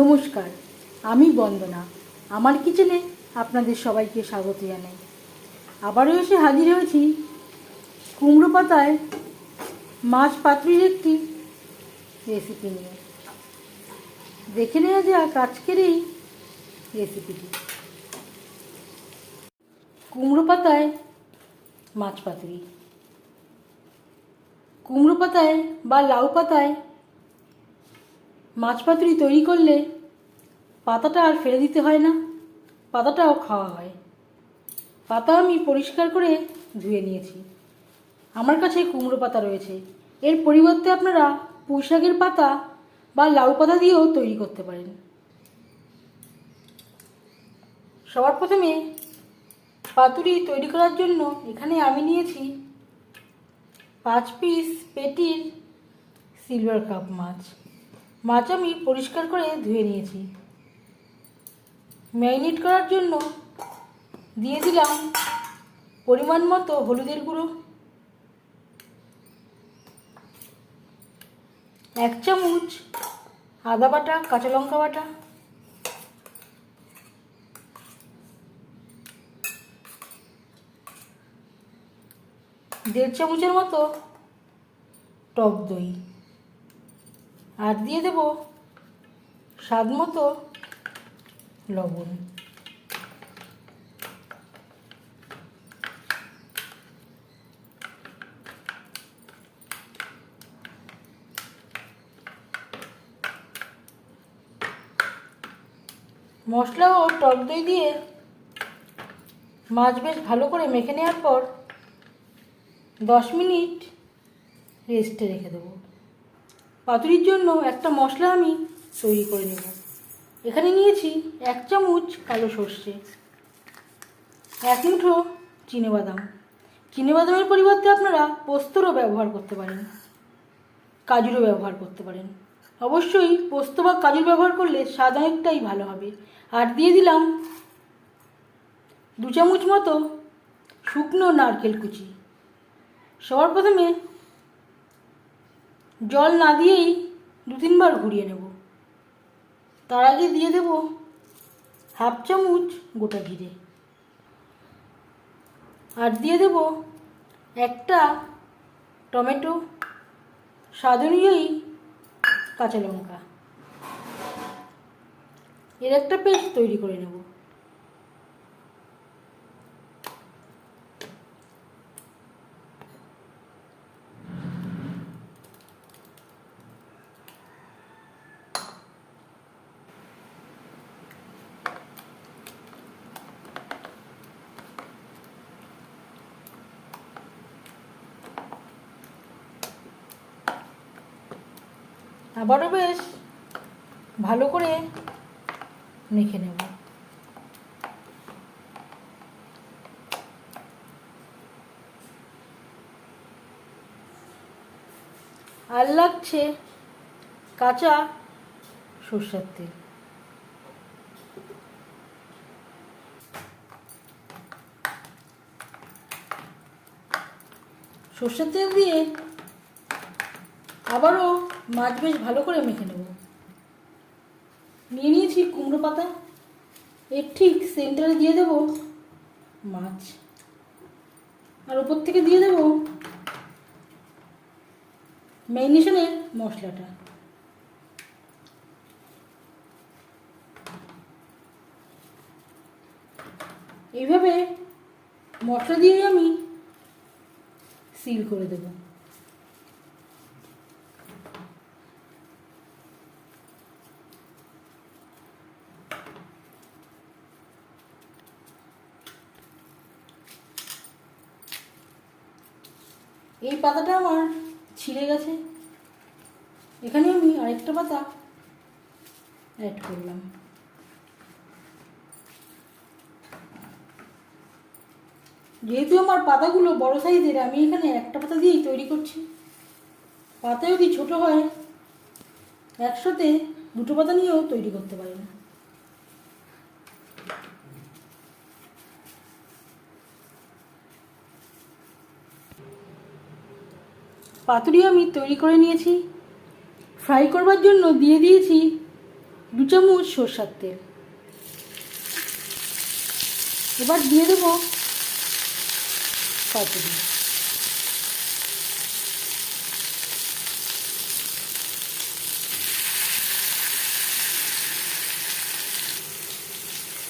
নমস্কার, আমি বন্দনা। আমার কিচেনে আপনাদের সবাইকে স্বাগত জানাই। আবারও এসে হাজির হয়েছি কুমড়ো পাতায় মাছ পাতুরির একটি রেসিপি নিয়ে। দেখে নেওয়া যাক আজকের এই রেসিপিটি কুমড়ো পাতায় মাছ পাতুরি। কুমড়ো পাতায় বা লাউ পাতায় মাছ পাতুরি তৈরি করলে পাতাটা আর ফেলে দিতে হয় না, পাতাটাও খাওয়া হয়। পাতা আমি পরিষ্কার করে ধুয়ে নিয়েছি। আমার কাছে কুমড়ো পাতা রয়েছে। এর পরিবর্তে আপনারা পুঁই শাকের পাতা বা লাউ পাতা দিয়েও তৈরি করতে পারেন। সবার প্রথমে পাতুরি তৈরি করার জন্য এখানে আমি নিয়েছি পাঁচ পিস পেটির সিলভার কাপ মাছ। মাছ আমি পরিষ্কার করে ধুয়ে নিয়েছি। ম্যারিনেট করার জন্য দিয়ে দিলাম পরিমাণ মতো হলুদের গুঁড়ো। এক চামচ আদা বাটা, কাঁচা লঙ্কা বাটা। দেড় চামচের মতো টক দই। আর দিয়ে দেব স্বাদ মতো লবণ। মশলা ও টক দই দিয়ে মাছ বেশ ভালো করে মেখে নেওয়ার পর দশ মিনিট রেস্টে রেখে দেবো। পাতুরির জন্য একটা মশলা আমি তৈরি করে নেব। এখানে নিয়েছি এক চামচ কালো সর্ষে, এক মুঠো চিনেবাদাম চিনেবাদামের পরিবর্তে আপনারা পোস্তরও ব্যবহার করতে পারেন, কাজুরও ব্যবহার করতে পারেন। অবশ্যই পোস্ত বা কাজুর ব্যবহার করলে স্বাদ অনেকটাই ভালো হবে। আর দিয়ে দিলাম দু চামচ মতো শুকনো নারকেল কুচি। সবার প্রথমে জল না দিয়েই দু তিনবার ঘুরিয়ে নেব। তার আগে দিয়ে দেব হাফ চামচ গোটা জিরে আর দিয়ে দেব একটা টমেটো স্বাদ অনুযায়ী কাঁচা লঙ্কা। এর একটা পেস্ট তৈরি করে নেব। আবারও বেশ, ভালো করে মেখে নেব। আর লাগছে কাঁচা সর্ষের তেল। সর্ষের তেল দিয়ে আবারও মাছ বেশ ভালো করে মেখে নেব। নিয়ে নিয়েছি কুমড়ো পাতা। এর ঠিক সেন্টারে দিয়ে দেব মাছ। আর উপর থেকে দিয়ে দেব ম্যারিনেশনের মশলাটা। এইভাবে মশলা দিয়ে আমি সিল করে দেবো। এই পাতাটা আমার ছিঁড়ে গেছে। এখানে আমি আরেকটা পাতা অ্যাড করলাম। যেহেতু আমার পাতাগুলো বড় সাইজের, আমি এখানে একটা পাতা দিয়েই তৈরি করছি। পাতা যদি ছোটো হয়, একসাথে দুটো পাতা নিয়েও তৈরি করতে পারি না পাতুরি আমি তৈরি করে নিয়েছি। ফ্রাই করবার জন্য দিয়ে দিয়েছি দু চামচ সর্ষার তেল। এবার দিয়ে দেবো পাতুরি।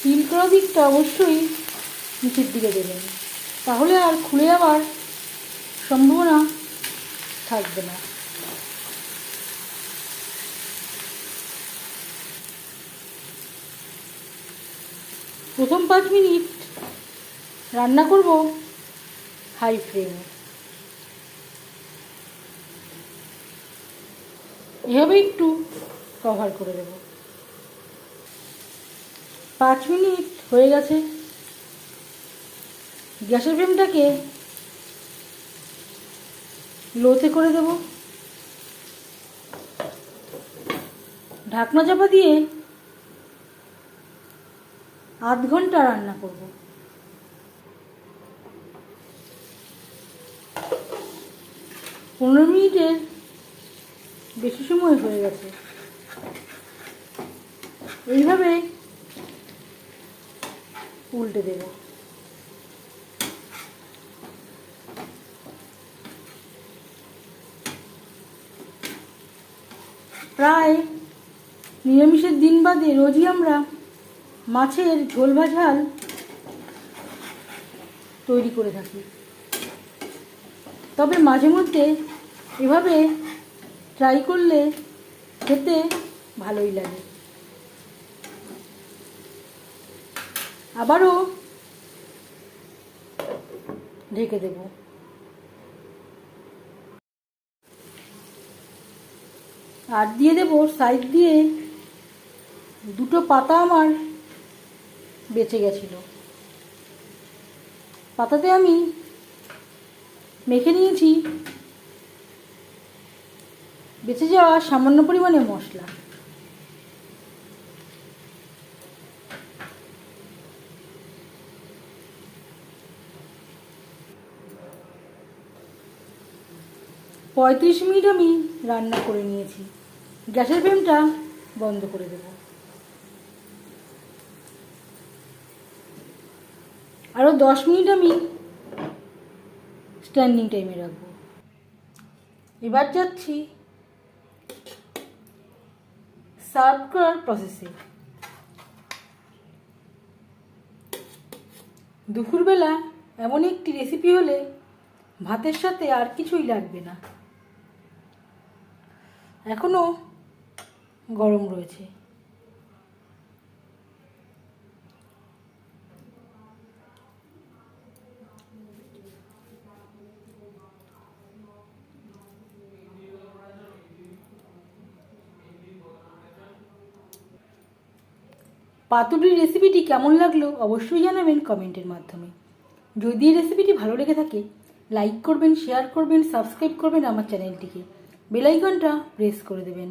সিল করা দিকটা অবশ্যই নিচের দিকে দেবেন। তাহলে আর খুলে যাওয়ার সম্ভাবনা থাকবে না। প্রথম পাঁচ মিনিট রান্না করব হাই ফ্লেমে। এভাবে একটু কভার করে দেব। পাঁচ মিনিট হয়ে গেছে। গ্যাসের ফ্লেমটাকে লোতে করে দেব। ঢাকনা চাপা দিয়ে আধ ঘণ্টা রান্না করব। পনেরো মিনিটের বেশি সময় হয়ে গেছে। এইভাবে উল্টে দেব। প্রায় নিরামিষের দিন বাদে রোজই আমরা মাছের ঝোল ভাঝাল তৈরি করে থাকি। তবে মাঝে মধ্যে এভাবে ট্রাই করলে খেতে ভালোই লাগে। আবারও ঢেকে দেব। আর দিয়ে দেব সাইড দিয়ে দুটো পাতা আমার বেঁচে গেছিল। পাতাতে আমি মেখে নিয়েছি। বেঁচে যাওয়া সামান্য পরিমাণে মশলা। পঁয়ত্রিশ মিনিট আমি রান্না করে নিয়েছি। গ্যাসের ফ্লেমটা বন্ধ করে দেব। আরও দশ মিনিট আমি স্ট্যান্ডিং টাইমে রাখব। এবার যাচ্ছি সার্ভ করার প্রসেসে দুপুরবেলা এমন একটি রেসিপি হলে ভাতের সাথে আর কিছুই লাগবে না। এখনও গরম রয়েছে। পাতুরির রেসিপিটি কেমন লাগল অবশ্যই জানাবেন কমেন্টের মাধ্যমে। যদি রেসিপিটি ভালো লেগে থাকে লাইক করবেন শেয়ার করবেন সাবস্ক্রাইব করবেন আমার চ্যানেলটিকে বেলাইকনটা প্রেস করে দেবেন।